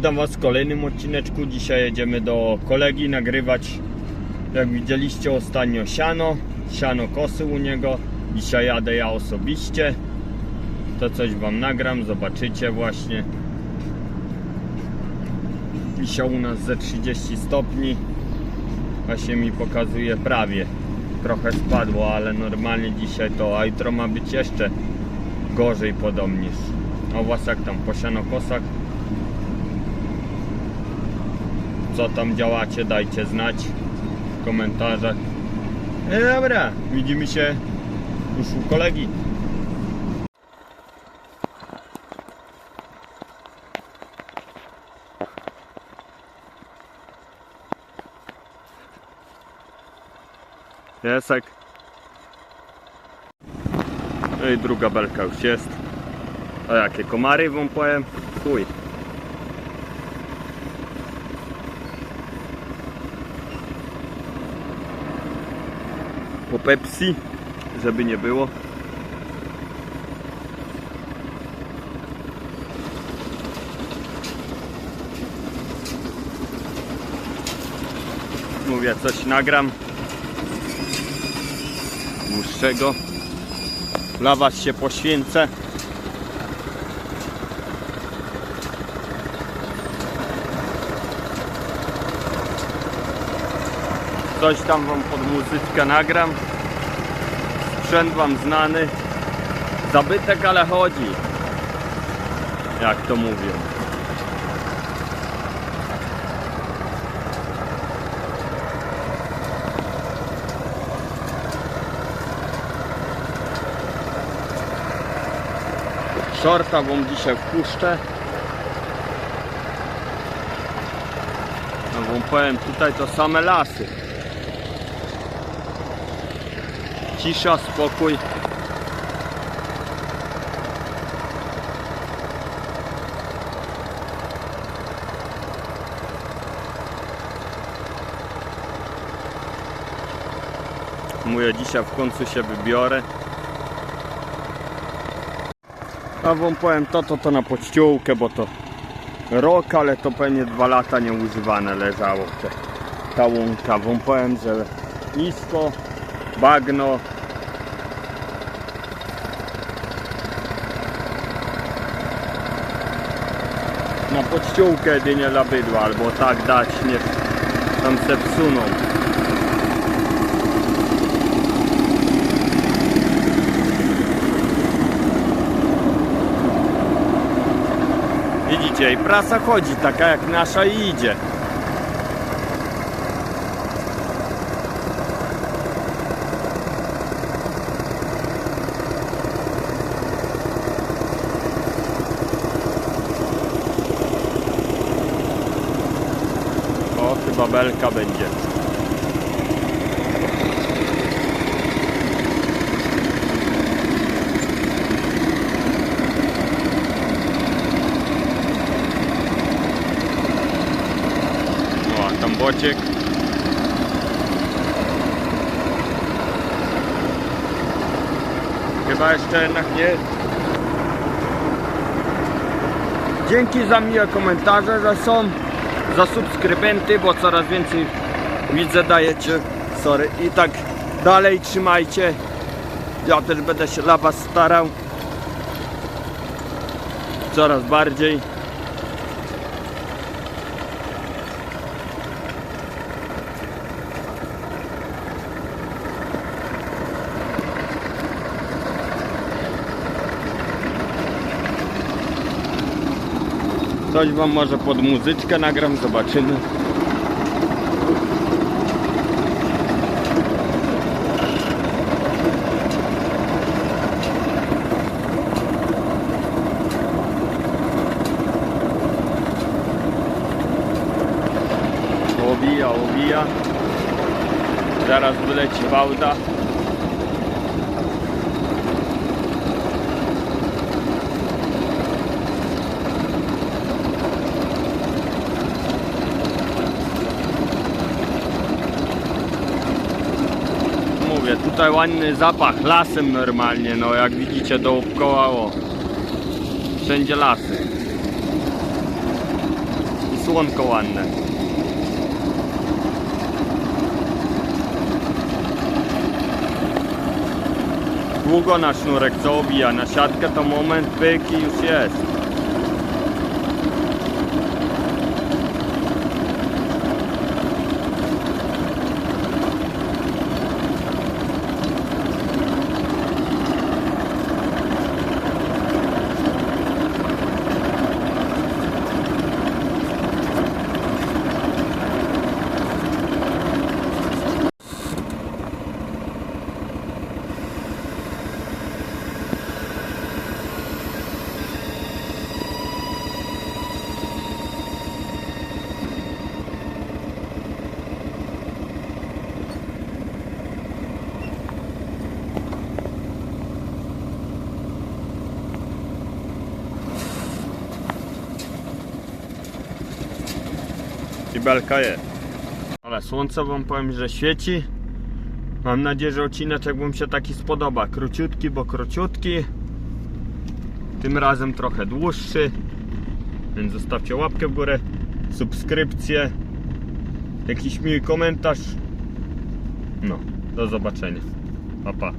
Witam Was w kolejnym odcineczku. Dzisiaj jedziemy do kolegi nagrywać. Jak widzieliście ostatnio siano, siano kosy u niego. Dzisiaj jadę ja osobiście. To coś Wam nagram, zobaczycie właśnie. Dzisiaj u nas ze 30 stopni. Właśnie mi pokazuje prawie. Trochę spadło, ale normalnie dzisiaj to, a jutro ma być jeszcze gorzej podobnież. Was jak tam po sianokosach? Co tam działacie, dajcie znać w komentarzach. No dobra, widzimy się już u kolegi. Jesek. No i druga belka już jest. A jakie komary wam powiem? Po Pepsi, żeby nie było. Mówię, coś nagram. Dłuższego. Dla Was się poświęcę. Coś tam Wam pod muzyczkę nagram. Sprzęt Wam znany. Zabytek, ale chodzi. Jak to mówią. Shorta Wam dzisiaj wpuszczę. No Wam powiem, tutaj to same lasy. Cisza, spokój. Mówię, dzisiaj w końcu się wybiorę. A wam powiem, to to to na podściółkę, bo to rok, ale to pewnie dwa lata nieużywane leżało te, ta łąka. Wam powiem, że nisko, bagno. Na podściółkę jedynie dla bydła, albo tak dać, nie tam se wsuną. Widzicie, i prasa chodzi taka jak nasza i idzie. O, chyba belka będzie. O, tam bociek. Chyba jeszcze jednak nie. Dzięki za miłe komentarze, że są za subskrybenty, bo coraz więcej widzę dajecie. Sorry. I tak dalej trzymajcie. Ja też będę się dla Was starał. Coraz bardziej. Coś wam może pod muzyczkę nagram, zobaczymy. Owija, owija. Zaraz wyleci bałda. Mówię, tutaj ładny zapach lasem normalnie, no jak widzicie dookoła, o. Wszędzie lasy. słonko ładne. Długo na sznurek co obija, na siatkę to moment pyk i już jest. I belka jest. Ale słońce wam powiem, że świeci. Mam nadzieję, że odcineczek wam się taki spodoba. Króciutki, bo króciutki. Tym razem trochę dłuższy. Więc zostawcie łapkę w górę, subskrypcję, jakiś miły komentarz. No, do zobaczenia. Pa, pa.